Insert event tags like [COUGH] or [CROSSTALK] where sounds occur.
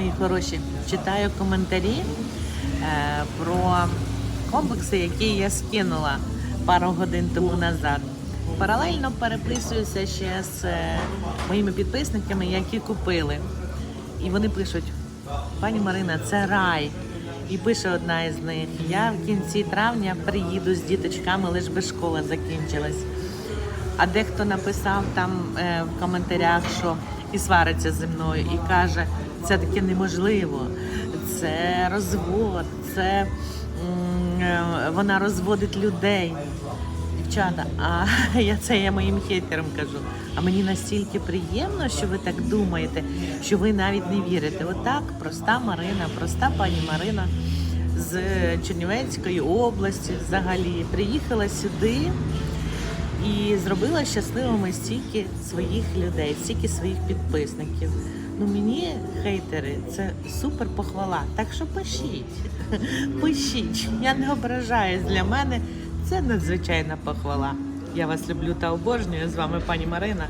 мої хороші, читаю коментарі е, про комплекси, які я скинула пару годин тому назад. Паралельно переписуюся ще з е, моїми підписниками, які купили. І вони пишуть: пані Марина, це рай. І пише одна із них: я в кінці травня приїду з діточками, лише би школа закінчилась. А дехто написав там е, в коментарях, що і свариться зі мною, і каже, це таке неможливо, це розвод, це е, вона розводить людей. Дівчата, а [LAUGHS] я це я моїм хейтерам кажу. А мені настільки приємно, що ви так думаєте, що ви навіть не вірите. Отак, проста Марина, проста пані Марина з Чернівецької області взагалі приїхала сюди і зробила щасливими стільки своїх людей, стільки своїх підписників. Ну мені хейтери це супер похвала. Так що пишіть, [LAUGHS] пишіть. Я не ображаюсь для мене. Це надзвичайна похвала. Я вас люблю та обожнюю. З вами пані Марина.